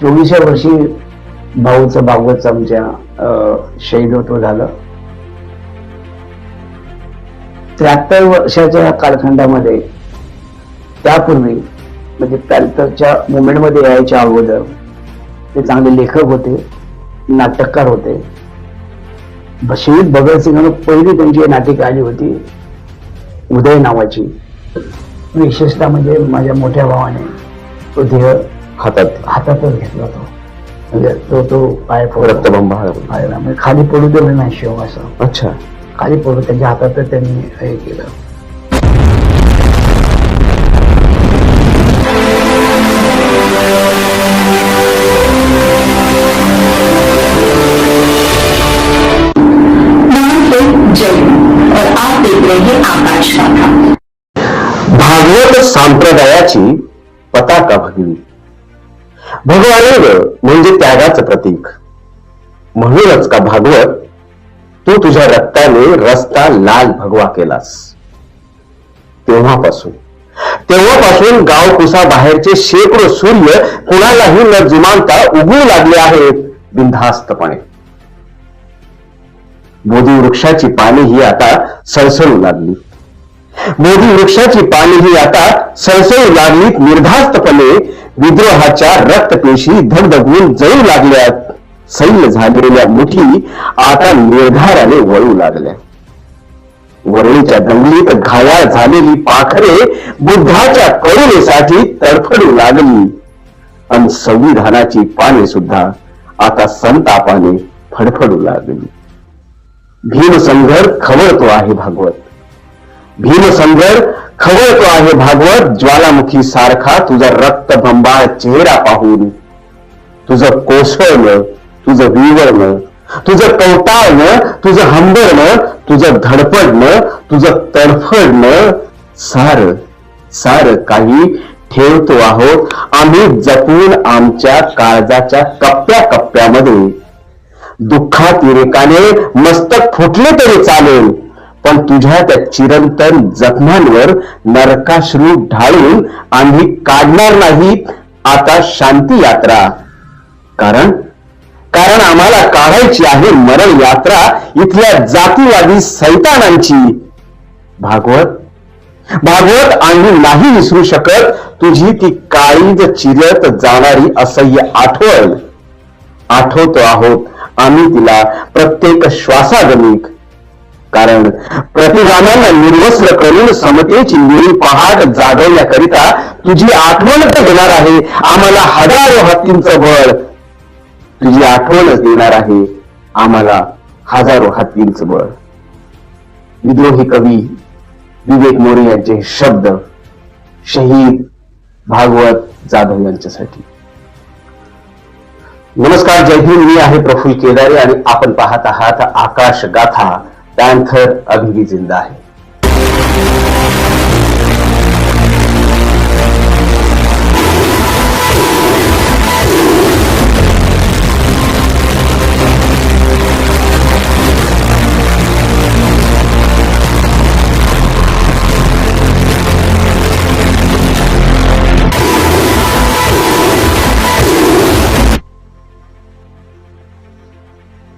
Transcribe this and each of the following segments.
चोवीसव्या वर्षी भाऊचं भागवतचं आमच्या शहीदत्व झालं. त्र्याहत्तर वर्षाच्या कालखंडामध्ये त्यापूर्वी म्हणजे पॅल्थरच्या मुवमेंटमध्ये यायच्या अगोदर ते चांगले लेखक होते नाटककार होते. शहीद भगतसिंगानं पहिली त्यांची नाटिक आली होती उदय नावाची. विशेषतः म्हणजे माझ्या मोठ्या भावाने तो देह हातात. हातातच घेतला तो. म्हणजे तो तो पाय फोडला. रक्तबंब हा. पायाला म्हणजे खाली पडू दिलं नाही शिव असं. अच्छा. खाली पडू त्यांच्या हातातच त्यांनी हे केलं. भागवत संप्रदायाची पताका भगवी भगवानंग म्हणजे त्यागाचं प्रतीक. म्हणूनच का भागवत तू तुझ्या रक्ताने रस्ता लाल भगवा केलास. तेव्हापासून. तेव्हापासून गाव कुसा बाहेरचे शेकडो सूर्य कुणालाही न जुमानता उगवू लागले आहेत बिनधास्तपणे. बोधी वृक्षाची पाने ही आता सळसळू लागली. बोधी वृक्षाची पाने ही आता सळसळू लागलीत निर्धास्तपणे. विद्रोहाच्या रक्तपेशी धगधगून जळू लागल्यात. सैन्य झालेल्या मुठी आता निर्धाराने वळू लागल्या. वरळीच्या दंगलीत घायाळ झालेली पाखरे बुद्धाच्या करुणेसाठी तडफडू लागली. आणि संविधानाची पाने सुद्धा आता संतापाने फडफडू लागली. भीमसंघर खवळतो आहे भागवत. भीमसंघर खवळतो आहे भागवत ज्वालामुखी सारखा तुझा रक्तभंबाळ चेहरा पाहून. तुझं कोसळणं तुझं विवळणं तुझं कवटाळणं तुझं हंबरणं तुझं धडपडणं तुझं तडफडणं सार सार काही ठेवतो आहोत. आम्ही जपून आमच्या काळजाच्या कप्प्या कप्प्यामध्ये. दुःखात मस्तक फुटले तरी चालेल. पण तुझ्या त्या चिरंतन जखमांवर नरकाश्रू ढाळून आम्ही काढणार नाही. आता शांती यात्रा. कारण? कारण आम्हाला काढायची आहे मरण यात्रा इथल्या जातीवादी सैतानांची. भागवत? भागवत आम्ही नाही विसरू शकत. तुझी ती काळीज चिरत जाणारी असह्य आठवण. आठवतो आहोत आम्ही तिला प्रत्येक श्वासागणिक कारण प्रतिगामांना निर्वस्त्र करून समतेची निळी पहाट जागवण्याकरिता तुझी आठवण तर देणार आहे. आम्हाला हजारो हत्तींचं बळ. तुझी आठवणच देणार आहे. आम्हाला हजारो हत्तींचं बळ. विद्रोही कवी विवेक मोरे यांचे शब्द शहीद भागवत जाधव यांच्यासाठी. नमस्कार जय हिंद. मी आहे प्रफुल्ल केदारे आणि आपण पाहत आहात आकाश गाथा पैंथर अभी भी ज़िंदा है।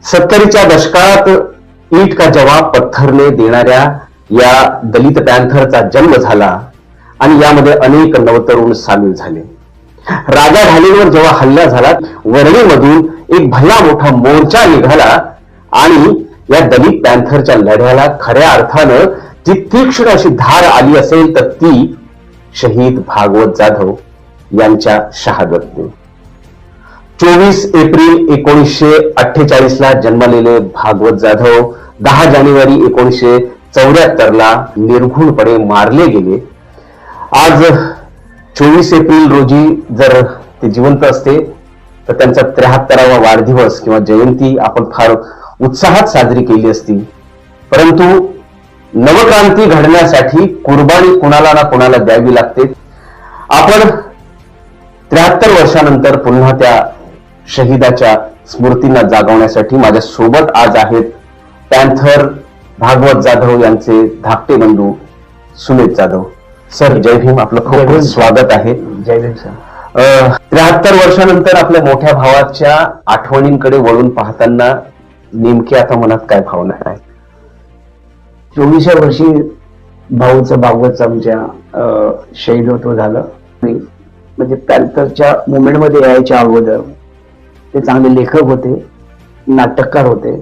सत्तरीच्या दशकात ईट का जवाब पत्थरने देणाऱ्या या दलित पॅन्थरचा जन्म झाला आणि यामध्ये अनेक नवतरुण सामील झाले. राजा ढालींवर जेव्हा हल्ला झाला वरळीमधून एक भला मोठा मोर्चा निघाला आणि या दलित पॅन्थरच्या लढ्याला खऱ्या अर्थानं जी तीक्ष्ण अशी धार आली असेल तर ती शहीद भागवत जाधव यांच्या शहादतने. चोवीस एप्रिल एकोणीसशे अठ्ठेचाळीस ला जन्मलेले भागवत जाधव दहा जानेवारी एकोणीसशे चौऱ्याहत्तर ला निर्घुणपणे मारले गेले. आज चोवीस एप्रिल रोजी जर ते जिवंत असते तर त्यांचा त्र्याहत्तरावा वाढदिवस किंवा जयंती आपण फार उत्साहात साजरी केली असती. परंतु नवक्रांती घडण्यासाठी कुर्बानी कुणाला ना कुणाला द्यावी लागते. आपण त्र्याहत्तर वर्षानंतर पुन्हा त्या शहीदाच्या स्मृतींना जागवण्यासाठी माझ्या सोबत आज आहेत पॅन्थर भागवत जाधव यांचे धाकटे बंधू सुमित जाधव. सर जय भीम. आपलं खूप. खूप स्वागत आहे. जय भीम सर. त्र्याहत्तर वर्षानंतर आपल्या मोठ्या भावाच्या आठवणींकडे वळून पाहताना नेमकी आता मनात काय भावना आहे चोवीसव्या वर्षी भाऊचं भागवत आमच्या शहीद होतो झालं. म्हणजे पॅन्थरच्या मुवमेंटमध्ये यायच्या अगोदर ते चांगले लेखक होते नाटककार होते.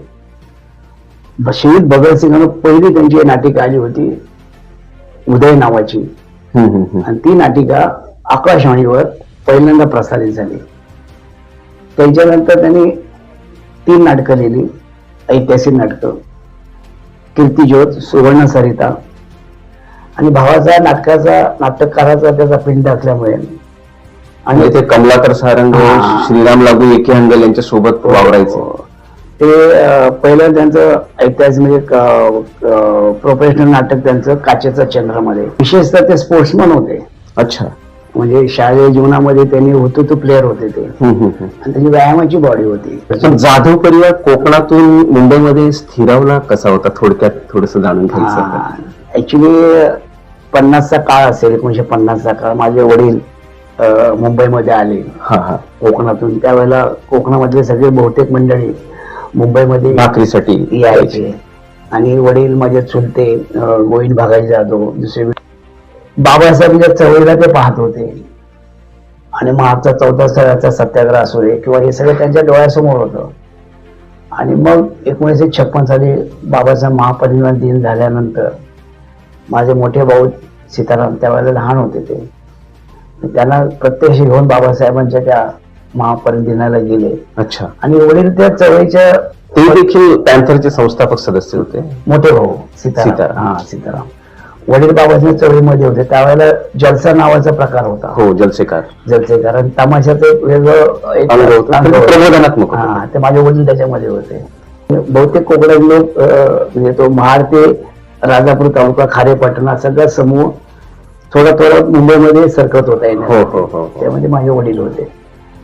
शहीद भगतसिंगानं पहिली त्यांची नाटिका आली होती उदय नावाची. आणि ती नाटिका आकाशवाणीवर पहिल्यांदा प्रसारित झाली. त्यांच्यानंतर त्यांनी तीन नाटकं लिहिली ऐतिहासिक नाटकं. कीर्तिज्योत सुवर्ण सरिता. आणि भावाचा नाटकाचा नाटककाराचा त्याचा पिंड असल्यामुळे आणि ते कमलाकर सारंग हा. श्रीराम लागू एके हंगल यांच्या सोबत वावरायचे. ते पहिलं त्यांचं ऐतिहासिक म्हणजे प्रोफेशनल नाटक त्यांचं काचेचा चंद्रामध्ये. विशेषतः ते स्पोर्ट्समन होते. अच्छा. म्हणजे शालेय जीवनामध्ये त्यांनी प्लेअर होते ते. हम्म, हम्म, हम्म. आणि त्याची व्यायामाची बॉडी होती. पण जाधव परिवार कोकणातून मुंबईमध्ये स्थिरावला कसा होता? थोडक्यात थोडस जाणून घ्यायचं होतं. ऍक्च्युली पन्नासचा काळ असेल एकोणीशे पन्नासचा काळ. माझे वडील मुंबईमध्ये आले. हा हा. कोकणातून. त्यावेळेला कोकणामधले सगळे बहुतेक मंडळी मुंबईमध्ये भाकरीसाठी यायचे. आणि वडील माझे चुलते गोविंद भागाजी जाधव दुसरे बाबासाहेबांच्या चळवळीला ते पाहत होते. आणि महागचा चौदा स्थळाचा सत्याग्रह असू दे किंवा हे सगळं त्यांच्या डोळ्यासमोर होतं. आणि मग एकोणीसशे छप्पन साली बाबासाहेब महापरिनिर्वाण दिन झाल्यानंतर माझे मोठे भाऊ सीताराम त्यावेळेला लहान होते ते. त्यांना प्रत्यक्ष घेऊन बाबासाहेबांच्या त्या महापरिनिर्वाण दिनाला गेले. अच्छा. आणि वडील त्या चळवळीच्या ते देखील पॅन्थरचे संस्थापक सदस्य होते? मोठे भाऊ सीताराम. हा सीताराम. वडील बाबाच्या चळवळीमध्ये होते. त्यावेळेला जलसा नावाचा प्रकार होता. हो जलसेकार. जलसे कारण तमाशाचं एक वेगळं एक अनुभव होता. अनुभव होता. प्रबोधनात्मक होता. हा ते माझे वडील त्याच्यामध्ये होते. बहुतेक कोकणात लोक अं, म्हणजे तो महाड ते राजापूर तालुका खारेपटण हा सगळा समूह थोडा थोडा मुंबईमध्ये सरकत होता हो हो हो हो. त्यामध्ये माझे वडील होते.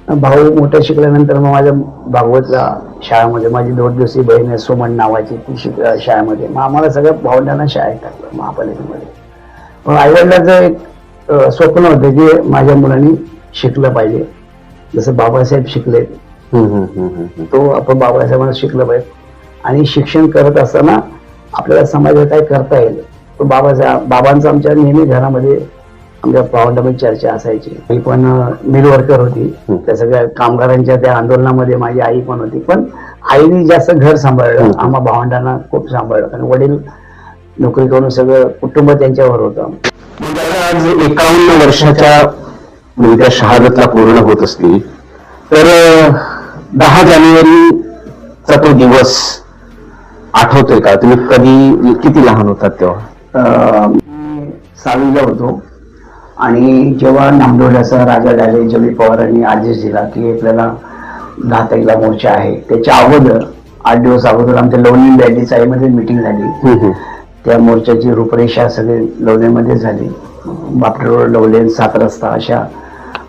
भाऊ मोठं शिकल्यानंतर मग माझ्या भागवतला शाळेमध्ये माझी दोन दिवशी बहीण आहे सुमन नावाची ती शिक शाळेमध्ये. मग आम्हाला सगळ्या भावंडांना शाळेत टाकलं महापालिकेमध्ये. पण आईवडिलाचं एक स्वप्न होतं की माझ्या मुलांनी शिकलं पाहिजे. जसं बाबासाहेब शिकले. तो आपण बाबासाहेबांना शिकलं पाहिजे. आणि शिक्षण करत असताना आपल्याला समाजात काय करता येईल. बाबासाहेब बाबांचं आमच्या नेहमी घरामध्ये आमच्या भावंडामध्ये चर्चा असायची. आई पण मिल वर्कर होती. त्या सगळ्या कामगारांच्या त्या आंदोलनामध्ये माझी आई पण होती. पण आईने जास्त घर सांभाळलं. आम्हा भावंडांना खूप सांभाळलं. कारण वडील नोकरी करून सगळं कुटुंब त्यांच्यावर होतं. आज एकावन्न वर्षाच्या मुलग्या शहादतला पूर्ण होत असली तर दहा जानेवारीचा तो दिवस आठवतोय का? तुम्ही कधी किती लहान होतात तेव्हा? मी सहावीला होतो. आणि जेव्हा नामदेवल्याचा राजा डाले जमी पवारांनी आदेश दिला की आपल्याला दहा तारीखला मोर्चा आहे. त्याच्या अगोदर आठ दिवस अगोदर आमच्या लोणी बॅडी चाळीमध्ये मिटिंग झाली. त्या मोर्चाची रूपरेषा सगळे लवलेमध्ये झाली. बापटे रोड लवलेन सात रस्ता अशा.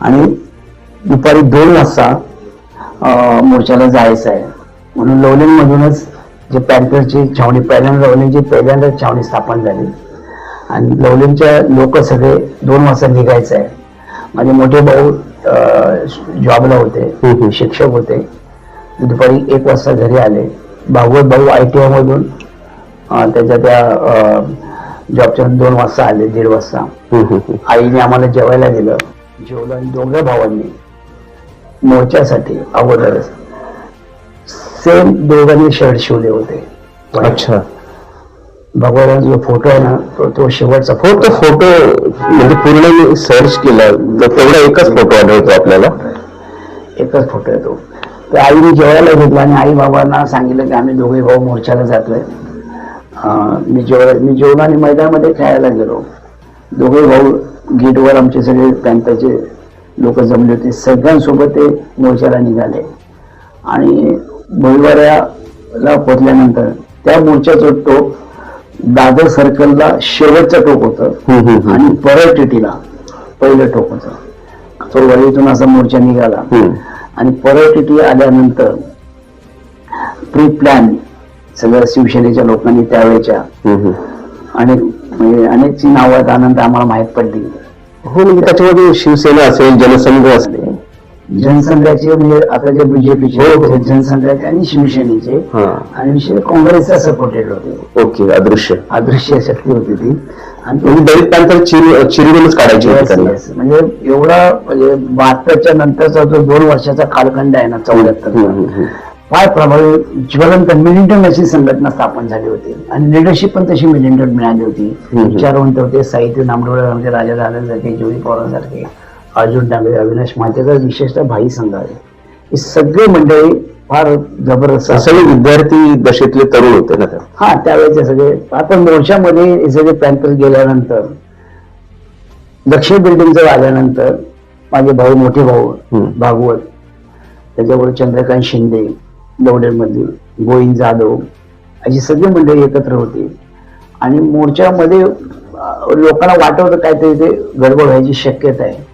आणि दुपारी दोन वाजता मोर्चाला जायचं आहे. म्हणून लवलेनमधूनच जे पॅन्थरची छावणी पहिल्यांदा लवलेनची पहिल्यांदा छावणी स्थापन झाली. आणि लवलेनच्या लोक सगळे दोन वाजता निघायचं. आहे माझे मोठे भाऊ जॉबला. होते शिक्षक होते. दुपारी एक वाजता घरी आले. भागवत भाऊ आय टी आयमधून त्याच्या त्या जॉबच्या दोन वाजता आले दीड वाजता. आईने आम्हाला जेवायला दिलं. जेवलं आणि दोघ्या भावांनी मोर्चासाठी अगोदरच. सेम दोघांनी शर्ट शिवले होते. अच्छा. भगवान जो फोटो आहे ना तो तो शेवटचा हो तो फोटो म्हणजे पूर्ण मी सर्च केला. तर तेवढा एकच फोटो आढळतो आपल्याला. एकच फोटो आहे तो. तर आईने जेवायला घेतला आणि आई बाबांना सांगितलं की आम्ही दोघे भाऊ मोर्चाला जातोय. मी जेव मी जेवण आणि मैदानामध्ये खेळायला गेलो. दोघे भाऊ गेटवर आमचे सगळे पॅन्थरचे लोक जमले होते. सगळ्यांसोबत ते मोर्चाला निघाले. आणि भोईवाड्याला पोचल्यानंतर त्या मोर्चाचं टोक दादर सर्कलला शेवटचं टोक होतं. आणि परळ टिटीला पहिलं टोक होतं तो वळीतून असा मोर्चा निघाला. आणि परळ टिटी आल्यानंतर प्री प्लॅन सगळ्या शिवसेनेच्या लोकांनी त्यावेळेच्या. अनेक म्हणजे अनेकची नावं त्यानंतर आम्हाला माहीत पडली हो म्हणजे त्याच्यामध्ये शिवसेना असेल जनसंघ असेल जनसंघाचे म्हणजे आता जे बीजेपीचे हो, हो. जनसंघाचे आणि शिवसेनेचे आणि विशेष काँग्रेसचा सपोर्टेड होते ओके अदृश्य अदृश्य शक्ती होती ती आणि म्हणजे दलित पॅन्थर चिर चिरडूनच काढायची. म्हणजे एवढा म्हणजे बहात्तरच्या नंतरचा जो दोन वर्षाचा कालखंड आहे ना चौऱ्याहत्तर. फार प्रभावी ज्वलंत मिलिंटन अशी संघटना स्थापन झाली होती आणि लिडरशिप पण तशी मिलिंटन मिळाली होती. विचारवंत होते साहित्य नामडोळे राजा दादासारखे जोडी पवारांसारखे अर्जुन डांगे अविनाश महातेकर विशेषतः भाई संघ आहे. ही सगळी मंडळी फार जबरदस्त सगळे विद्यार्थी दशेतले तरुण होते ना हा त्यावेळेचे सगळे आता मोर्चामध्ये हे सगळे पॅन्थर गेल्यानंतर दक्षिण बिल्डिंगचं आल्यानंतर माझे भाऊ मोठे भाऊ. भागवत त्याच्याबरोबर चंद्रकांत शिंदे दौडेमधील गोविंद जाधव अशी सगळी मंडळी एकत्र होती. आणि मोर्चामध्ये लोकांना वाटत होतं काहीतरी ते गडबड व्हायची शक्यता आहे.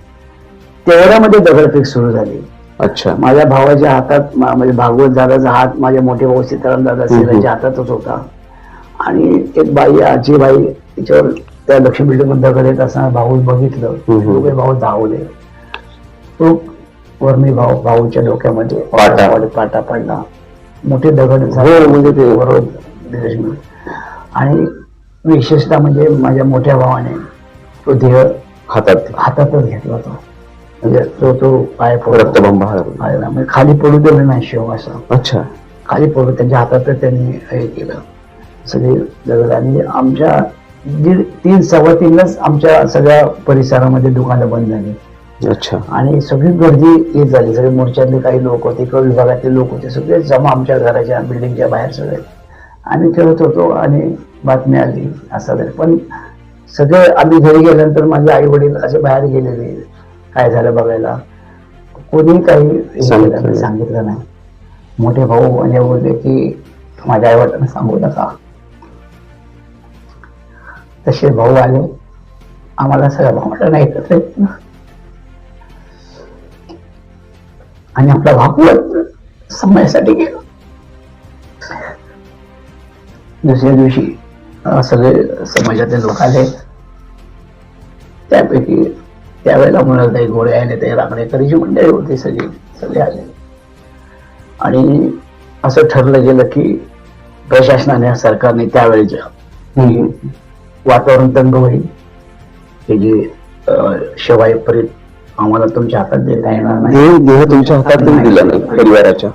तेवढ्यामध्ये दगडफेक सुरू झाली. अच्छा. माझ्या भावाच्या हातात म्हणजे भागवत दादाचा हात माझे मोठे भाऊ सीताराम दादा. सिराच्या हातातच होता. आणि एक बाई आजी बाई तिच्यावर त्या लक्ष्मी बिल्डिंग दगड येत असताना भाऊ बघितलं. दोघे भाऊ धावले. तो वर्मी भाऊ भाऊच्या डोक्यामध्ये पाटा. पडला. मोठे दगड हो, म्हणजे ते- बरोबर. आणि विशेषतः म्हणजे माझ्या मोठ्या भावाने तो देह हातात. हातातच घेतला तो म्हणजे तो तो पाय. रक्तबंब. म्हणजे खाली पडू दिलं नाही शिव असं. अच्छा. खाली पडू त्यांच्या हातात त्यांनी हे केलं. सगळे दगड. आणि आमच्या दीड तीन सव्वा तीनलाच आमच्या सगळ्या परिसरामध्ये दुकानं बंद झाली. अच्छा. आणि सगळी गर्दी येत झाली. सगळे मोर्चातले काही लोक होते किंवा विभागातले लोक होते. सगळे जमा आमच्या घराच्या बिल्डिंगच्या बाहेर सगळे. आम्ही खेळत होतो आणि बातमी आली. असं. पण सगळे आम्ही घरी गेल्यानंतर माझे आई वडील असे बाहेर गेलेले. काय झालं बघायला? कोणी काही हे सांगितलं केलं नाही, नाही. सांगितलं नाही. मोठे भाऊ म्हणजे बोलले की माझ्या आई वडिलांना सांगू नका. तसे भाऊ आले. आम्हाला सगळ्या एकत्र केलं. आणि आपला भागवत समयासाठी गेलो. दुसऱ्या दिवशी अं, सगळे समाजातले लोक आले. त्यापैकी त्यावेळेला म्हणाल काही गोळे आले ते रांगणेकरीची मंडळी होती सगळी सगळे आले. आणि असं ठरलं गेलं की प्रशासनाने सरकारने त्यावेळेच्या वातावरण तंग होईल की जे अं, शिवाय परीत आम्हाला तुमच्या हातात देता येणार नाही. देह तुमच्या हातात दिला नाही. परिवाराच्या.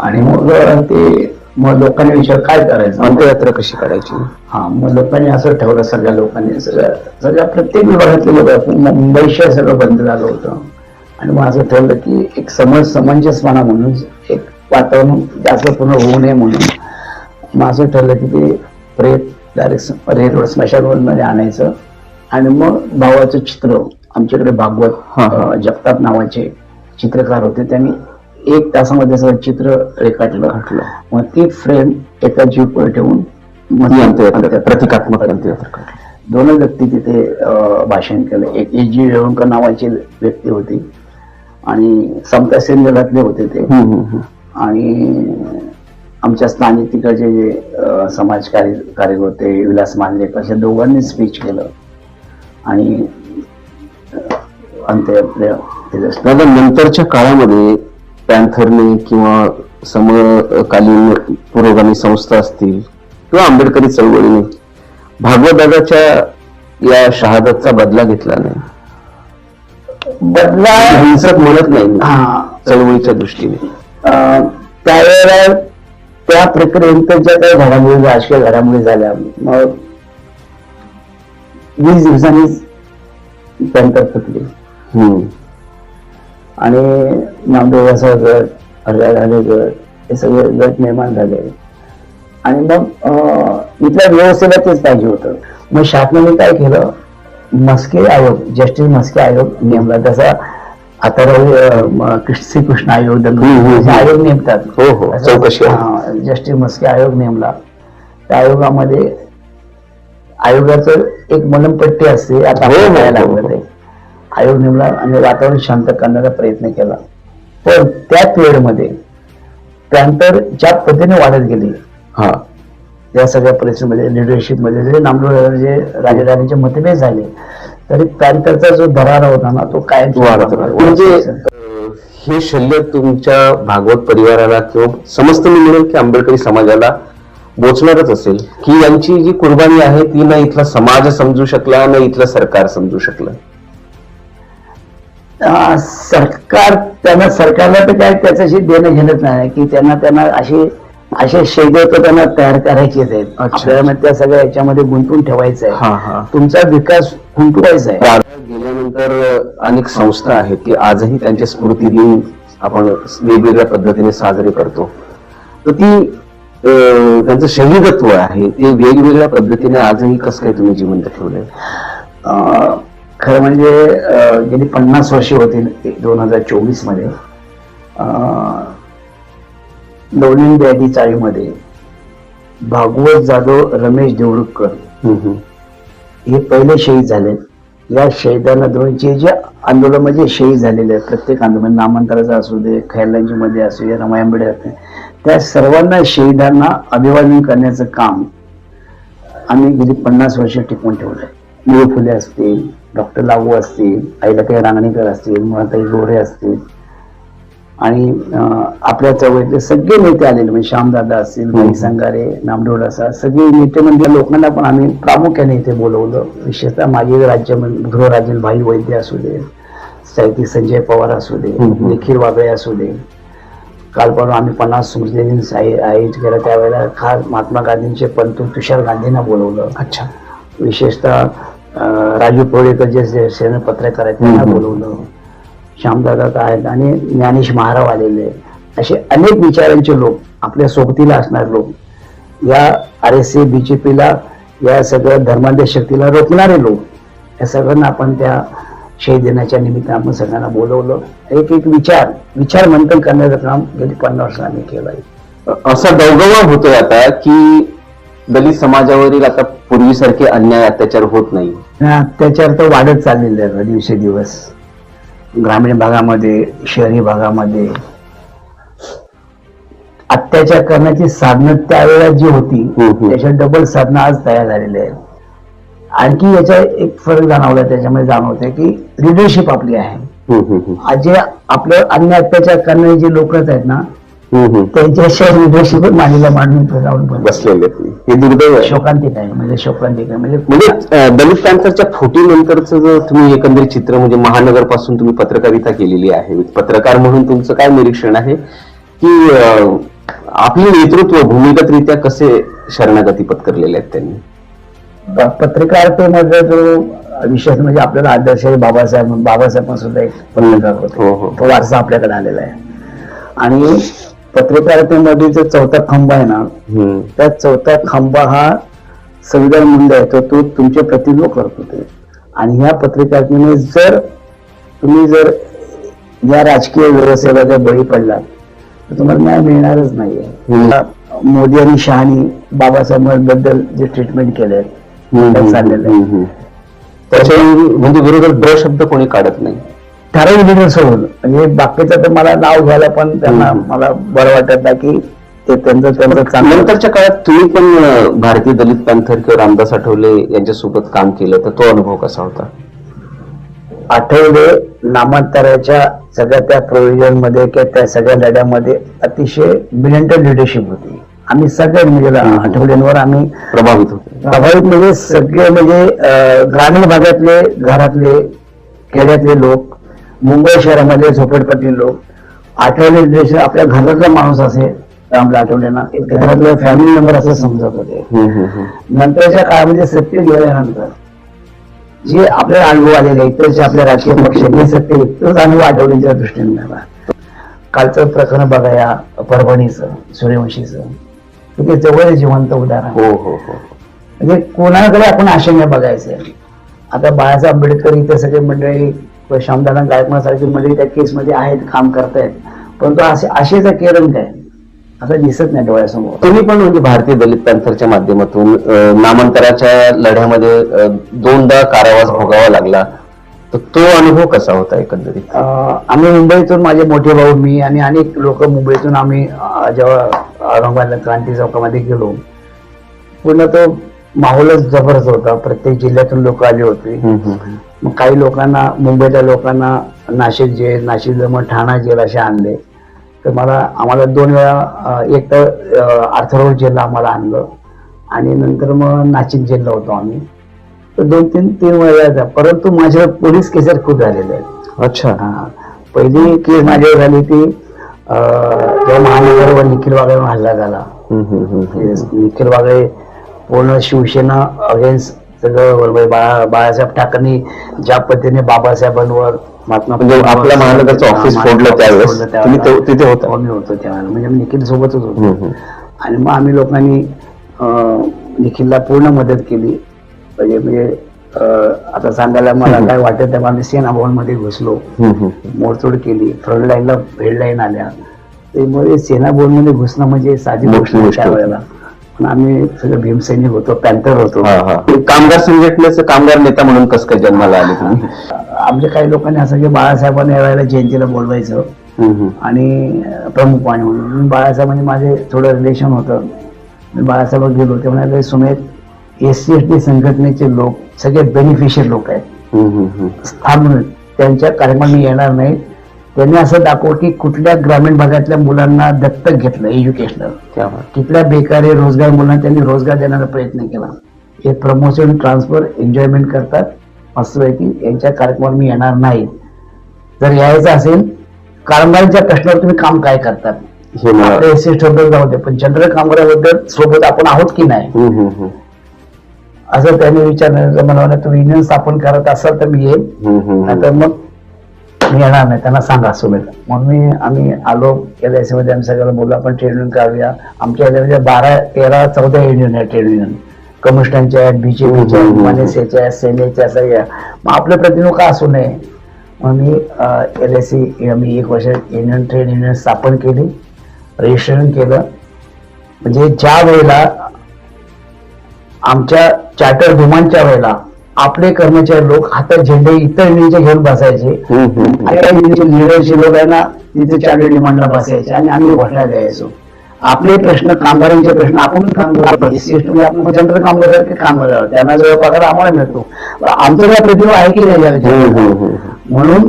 आणि मग ते मग लोकांनी विचार काय करायचं? अंत्ययात्रा कशी काढायची हा मग लोकांनी असं ठेवलं सगळ्या लोकांनी सगळ्या सगळ्या प्रत्येक विभागातले लोक मुंबई शहर सगळं बंद झालं होतं. आणि मग असं ठरवलं की एक समज समंजसपणा म्हणून एक वातावरण जास्त पूर्ण होऊ नये म्हणून मग असं ठरलं की ते प्रेत डायरेक्ट रेड रोड स्मशानमध्ये आणायचं. आणि मग भावाचं चित्र आमच्याकडे भागवत जगताप नावाचे चित्रकार होते. त्यांनी एक तासामध्ये सगळं चित्र रेखाटलं घातलं. मग ती फ्रेम एका जीपवर ठेवून प्रतिकात्मक. दोन व्यक्ती तिथे भाषण केलं एक ए जी रेवणकर नावाची व्यक्ती होती आणि समता सेन जगातले होते ते. आणि आमच्या स्थानिक तिकडचे जे समाज कार्य कार्यकर्ते विलास मांजरेकर अशा दोघांनी स्पीच केलं आणि अं, अंत्ययात्रा केलं. दादा नंतरच्या काळामध्ये पॅन्थरने किंवा समकालीन पुरोगामी संस्था असतील किंवा आंबेडकरी चळवळीने भागवत दादाच्या या शहादतचा बदला घेतला नाही. बदला हिंसक म्हणत नाही हा. चळवळीच्या दृष्टीने. त्यावेळेला त्या प्रक्रियेनंतर ज्या काही घडामोडी राजकीय घडामोडी झाल्या. मग वीस दिवसांनीच पॅन्थर फुटली. आणि नामदेवाचा गट हरदाराने गट हे सगळे गट निर्माण झाले. आणि मग इथल्या व्यवस्थेला तेच पाहिजे होतं. मग शासनाने काय केलं? मस्के आयोग जस्टिस मस्के आयोग नेमला. तसा आता श्रीकृष्ण आयोग. आयोग नेमतात. हो, हो, चौकशी जस्टिस मस्के आयोग नेमला. त्या आयोगामध्ये आयोगाचं एक मनपट्टी असते आता हो, हो, हो, लागलं. ते. आयोग नेमला आणि वातावरण शांत करण्याचा प्रयत्न केला. पण त्या पिरियडमध्ये पॅन्थर ज्या पद्धतीने वाढत गेली हा. या सगळ्या परिस्थितीमध्ये लिडरशिपमध्ये जे नामदेव जे राजकारणाचे मतभेद झाले तरी पॅन्थरचा जो दरारा होता ना तो काय. म्हणजे हे शल्य तुमच्या भागवत परिवाराला किंवा समस्त मी म्हणेल की आंबेडकरी समाजाला बोचणारच असेल की यांची जी कुर्बानी आहे ती ना इथला समाज समजू शकला ना इथलं सरकार समजू शकलं. सरकार त्यांना सरकारला तर काय त्याच्याशी देणं घेणंच नाही की त्यांना त्यांना अशी असे शेगे तर त्यांना तयार करायचेच आहेत. अच्छा. आपल्याला त्या सगळ्या याच्यामध्ये गुंतून ठेवायचं आहे. हा तुमचा विकास खुंटवायचा आहे. गेल्यानंतर अनेक संस्था आहेत की आजही त्यांच्या स्मृती दिन आपण वेगवेगळ्या पद्धतीने साजरे करतो. तर ती त्यांचं शहीदत्व आहे ते वेगवेगळ्या पद्धतीने आजही कसं काय तुम्ही जिवंत ठेवलंय? खरं म्हणजे गेली पन्नास वर्षे होतील दोन हजार चोवीसमध्ये अं, नवलिन बॅटी चाळीमध्ये भागवत जाधव रमेश हम्म. हे पहिले शहीद झाले. या शहीदांना दोनचे जे आंदोलन म्हणजे शहीद झालेले आहेत प्रत्येक आंदोलन नामांतराचं असू दे खैरलांची मध्ये असू दे रमाई आंबेडकर असू दे, त्या सर्वांना शहीदांना अभिवादन करण्याचं काम आम्ही गेली पन्नास वर्ष टिकवून ठेवलंय. निळ फुले असतील डॉक्टर लागू असतील काही रांगणेकर असतील मुळाताई गोरे असतील. आणि आपल्या चळवळीतले सगळे नेते आलेले म्हणजे श्यामदादा असतील. भाई संगारे नामदेव असा सगळे नेते म्हणजे लोकांना पण आम्ही प्रामुख्याने इथे बोलवलं. विशेषतः माजी राज्यमंत्री गृहराज्य भाई वैद्य असू दे साहित्यिक संजय पवार असू दे. निखिल वाबळे असू दे. काल परवा आम्ही पन्नास स्मृती आयोजित केला त्यावेळेला खास महात्मा गांधींचे पंतू तुषार गांधींना बोलवलं. अच्छा. विशेषतः राजू पोळेकर जे जे सेना पत्रकार आहेत त्यांना. बोलवलं. श्यामदादा आहेत आणि ज्ञानेश महाराव आलेले असे अनेक विचारांचे लोक आपल्या सोबतीला असणारे लोक या आर एस सी बीजेपीला या सगळ्या धर्मांध्य शक्तीला रोखणारे लोक या सगळ्यांना आपण त्या शहीद दिनाच्या निमित्तानं आपण सगळ्यांना बोलवलं. एक एक विचार विचार मंथन करण्याचं काम गेली पन्नास वर्ष आम्ही केलं आहे असा दौगवा होतोय आता की दलित समाजावरील आता पूर्वीसारखे अन्याय अत्याचार होत नाही. हा, अत्याचार तर वाढत चाललेले आहेत दिवसेदिवस ग्रामीण भागामध्ये शहरी भागामध्ये. अत्याचार करण्याची साधनं त्यावेळेला जी होती हम्म, हम्म. त्याच्या डबल साधनं आज तयार झालेली आहेत. आणखी याचा एक फरक जाणवला त्याच्यामध्ये जाणवते की लिडरशिप आपली आहे. हम्म, हम्म, हम्म. आज जे आपलं अन्य अत्याचार करणारे जे लोक आहेत ना त्यांच्याशिवाय लिडरशिप मांडीला मांडून बसले. बसलेले. हे दुर्दैव शोकांतिक आहे म्हणजे शोकांतिक आहे म्हणजे म्हणजे दलित पॅन्थरच्या फुटीनंतरचं जो तुम्ही एकंदरीत चित्र म्हणजे महानगरपासून तुम्ही पत्रकारिता केलेली आहे पत्रकार म्हणून तुमचं काय निरीक्षण आहे की आपले नेतृत्व भूमिगतरित्या कसे शरणागती पत्करलेले आहेत त्यांनी पत्रकारितेमध्ये जो विशेष म्हणजे आपल्याला आदर्श आहे बाबासाहेब बाबासाहेब पण सुद्धा एक पत्रकार होते हो, हो. तो वारसा आपल्याकडे आलेला आहे आणि पत्रकारितेमध्ये जो चौथा खांबा आहे ना. त्या चौथा खांबा हा संविधान मूल्य आहे तो तो तुमचे प्रतिनिधित्व करत होते आणि ह्या पत्रकारितेने जर तुम्ही जर या राजकीय व्यवस्थेला जर बळी पडलात तर तुम्हाला न्याय मिळणारच नाहीये. मोदी आणि शहानी बाबासाहेबांबद्दल जे ट्रीटमेंट केले चाललेलं आहे. त्याच्या म्हणजे बरोबर ब शब्द कोणी काढत नाही ठराविक दिलं सोडून म्हणजे बाकीचं तर मला नाव घ्यायला पण त्यांना. मला बरं वाटत नाही की ते त्यांचं त्यांचं चांगलं नंतरच्या काळात तुम्ही पण भारतीय दलित पॅन्थर किंवा रामदास आठवले यांच्यासोबत काम केलं तर तो अनुभव कसा होता? आठवले नामांतराच्या सगळ्या त्या प्रोव्हिजनमध्ये किंवा त्या सगळ्या लढ्यामध्ये अतिशय ब्रिलियंट लिडरशिप होती. आम्ही सगळे म्हणजे आठवड्यांवर आम्ही प्रभावित होते. प्रभावित म्हणजे सगळे म्हणजे अं, ग्रामीण भागातले घरातले खेड्यातले लोक मुंबई शहरामध्ये झोपडपट्टी लोक आठवले leadership आपल्या घरातला माणूस असे रामला आठवलेना घरातला फॅमिली मेंबर असं समजत होते. नंतरच्या काळामध्ये सत्य गेल्यानंतर जे आपल्याला अनुभव आलेले इतरचे आपल्या राजकीय पक्षांनी सत्य तोच अनुभव आठवण्याच्या दृष्टीने मिळाला. कालचं प्रकरण बघा या परभणीचं सूर्यवंशीचं. ते जवळ जिवंत उदाहरण. हो हो हो. म्हणजे कोणाकडे आपण आशंका बघायचंय आता बाळासाहेब आंबेडकर इथे सगळे मंडळी व श्यामदादा गायकवाड सारखी मंडळी त्या केसमध्ये आहेत काम करतायत. परंतु असे आशेचा केरळ काय? असं दिसत नाही डोळ्यासमोर. तुम्ही पण म्हणजे भारतीय दलित पॅन्थरच्या माध्यमातून नामांतराच्या लढ्यामध्ये दोनदा कारावास भोगावा लागला. तर तो अनुभव कसा होता एकंदरीत? आम्ही मुंबईतून माझे मोठे भाऊ मी आणि अनेक लोक मुंबईतून आम्ही जेव्हा औरंगाबादला क्रांती चौकामध्ये गेलो पूर्ण तो माहोलच जबरदस्त होता. प्रत्येक जिल्ह्यातून लोक आले होते. मग काही लोकांना मुंबईतल्या लोकांना नाशिक जेल नाशिक जमन ठाणा जेल असे आणले तर मला आम्हाला दोन वेळा एक तर आर्थरोड जेलला आम्हाला आणलं आणि नंतर मग नाशिक जेलला होतो आम्ही तर दोन तीन तीन वेळा. परंतु माझ्या पोलीस केसेस खूप झालेले आहेत अच्छा हा. पहिली केस माझ्यावर झाली ती जेव्हा महानगरवर निखिल वागळेवर हल्ला झाला. निखिल वागळे पूर्ण शिवसेना अगेन्स्ट सगळं बरोबर बाळा बाळासाहेब ठाकरेंनी ज्या पद्धतीने बाबासाहेबांवर महात्मा म्हणजे आपल्या महानगरचं ऑफिस फोडलं त्यावेळेस. फोडलं तुम्ही त्यावेळेला. ते- तिथे होता. हो, मी होतो त्यावेळेला. म्हणजे मी निखिल सोबतच होतो. हम्म. आणि मग आम्ही लोकांनी अं, निखिलला पूर्ण मदत केली. म्हणजे म्हणजे अं, आता सांगायला मला काय वाटत तेव्हा आम्ही सेना भवनमध्ये घुसलो. हम्म, हम्म. मोडतोड केली. फ्रंट लाईनला हेड लाईन आल्या. त्यामुळे सेना बोर्डमध्ये घुसणं म्हणजे साधी मोठी गोष्ट नाही गोष्ट होती. त्यावेळेला. पण आम्ही सगळं भीमसैनिक होतो पॅन्थर होतो. कामगार संघटनेचं कामगार नेता म्हणून कसं काय जन्माला आले तुम्ही? आमच्या काही लोकांनी असं की बाळासाहेबांना यावेळेला जयंतीला बोलवायचं. हम्म. आणि प्रमुख पाणी म्हणून. बाळासाहेबांनी माझे थोडं रिलेशन होतं. मी बाळासाहेब गेलो ते म्हणाले Sumedh S C S T संघटनेचे लोक सगळे बेनिफिशियल लोक आहेत. हम्म, हम्म, हम्म. स्थान त्यांच्या कार्यक्रमात मी येणार नाही. त्यांनी असं दाखव की कुठल्या ग्रामीण भागातल्या मुलांना दत्तक घेतलं एज्युकेशनल. कुठल्या बेकारी रोजगार मुलांना त्यांनी रोजगार देण्याचा प्रयत्न केला. हे प्रमोशन ट्रान्सफर एन्जॉयमेंट करतात. मस्तपैकी यांच्या कार्यक्रमात मी येणार नाही. जर यायचं असेल कामगारांच्या प्रश्नावर तुम्ही काम काय करतात? हे दे पण जनरल कामगाराबद्दल सोबत आपण आहोत की नाही. असं त्यांनी विचारलं. मला तुम्ही युनियन स्थापन करत असाल तर मी येईल. नाहीतर मग मी येणार नाही त्यांना सांगा सुमेध म्हणून मी आम्ही आलो एल आय सी मध्ये आम्ही सगळ्याला बोललो आपण ट्रेड युनियन काढूया. आमच्या याच्यामध्ये बारा तेरा चौदा युनियन आहे ट्रेड युनियन कमिस्टांच्या आहेत बीजेपीच्या आहेत हम्म. मनसेच्या आहेत सेनेच्या सगळ्या मग आपलं प्रतिनिधी का असू नये? मग मी एल आय सी मी एक वर्ष युनियन ट्रेड युनियन स्थापन केली रजिस्ट्रेशन केलं. म्हणजे ज्या वेळेला आमच्या चार्टर धुमांच्या वेळेला आपले कर्मचारी लोक हातात झेंडे इतर युनियनचे घेऊन बसायचे. लिडरचे लोक आहे ना तिथे चार्टर डिमांडला बसायचे आणि आम्ही घोषणा द्यायचो. आपले प्रश्न कामगारांचे प्रश्न आपण कामगार म्हणजे आपण जनरल कामगार की कामगार आहोत. त्यांना जो पगार आम्हाला मिळतो. आमचं काय प्रतिभा आहे की नाही. म्हणून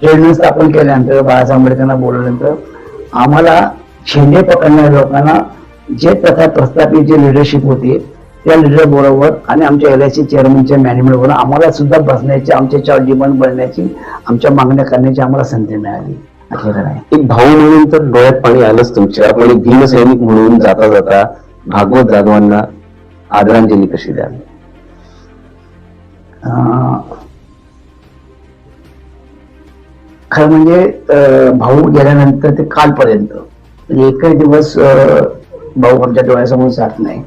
ट्रेड स्थापन केल्यानंतर बाळासाहेब आंबेडकरांना बोलवल्यानंतर आम्हाला झेंडे पकडणाऱ्या लोकांना जे प्रथा प्रस्थापित जे लिडरशिप होती त्या लिडर बरोबर आणि आमच्या एल आय सी चेअरमनच्या मॅनेजमेंट बरोबर आम्हाला सुद्धा बसण्याची आमच्या डिमांड बनण्याची आमच्या मागण्या करण्याची आम्हाला संधी मिळाली. एक भाऊ म्हणून तर डोळ्यात पाणी आलंच तुमच्या. पण एक भीमसैनिक म्हणून जाता जाता भागवत जाधवांना आदरांजली कशी द्याल अं, खरं म्हणजे भाऊ गेल्यानंतर ते कालपर्यंत. म्हणजे एकही दिवस भाऊ आमच्या डोळ्यासमोर जात नाही.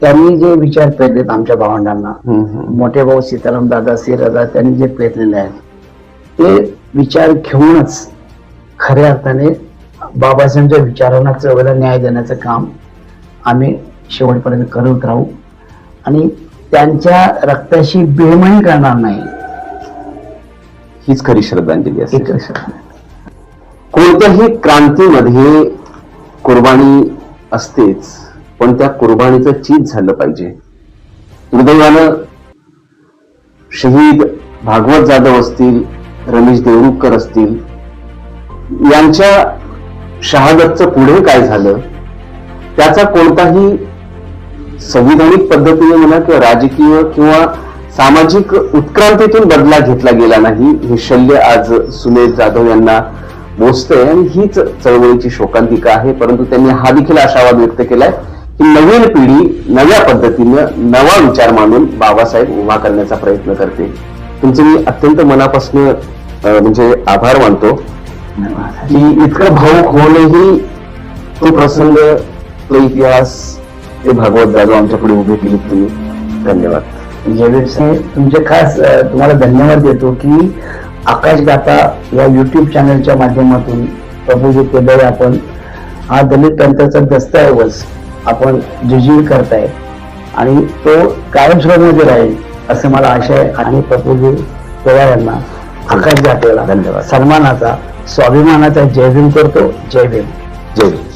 त्यांनी जे विचार पेरलेत आमच्या भावंडांना. मोठे भाऊ सीताराम दादा दादा त्यांनी जे पेरलेले आहेत ते विचार घेऊनच खऱ्या अर्थाने बाबासाहेबांच्या विचारांना चळवळीला न्याय देण्याचं काम आम्ही शेवटपर्यंत करत राहू. आणि त्यांच्या रक्ताशी बेमणी करणार नाही. हीच खरी श्रद्धांजली असते कोणत्याही क्रांतीमध्ये कुर्बानी असतेच. पण त्या कुर्बानीचं चीज झालं पाहिजे. दुर्दैवानं शहीद भागवत जाधव असतील रमेश देवरुखकर असतील यांच्या शहादतचं पुढे काय झालं? त्याचा कोणताही संविधानिक पद्धतीने म्हणा किंवा राजकीय किंवा सामाजिक उत्क्रांतीतून बदला घेतला गेला नाही हे शल्य आज सुनील जाधव यांना मोजतंय. आणि हीच चळवळीची शोकांतिका आहे परंतु त्यांनी हा देखील आशावाद व्यक्त केलाय. नवीन पिढी नव्या पद्धतीनं नवा विचार मानून बाबासाहेब उभा करण्याचा प्रयत्न करते. तुमचे मी अत्यंत मनापासून म्हणजे आभार मानतो. की इतकं भाऊक होऊनही तो प्रसंग तो इतिहास ते भागवत जाधव आमच्या पुढे उभे केले तुम्ही. धन्यवाद. जयवीर साहेब तुमचे खास तुम्हाला धन्यवाद देतो की आकाश गाथा या युट्यूब चॅनलच्या माध्यमातून प्रभूजी केलेले आपण हा दलित पंथाचा दस्तऐवज आपण जिजीव करताय आणि तो कायमस्वरूपमध्ये राहील असं मला आशा आहे. आणि प्रभूजी केदार यांना आकाश गाठेला धन्यवाद. सन्मानाचा स्वाभिमानाचा जय भीम करतो. जय भीम. जय भीम.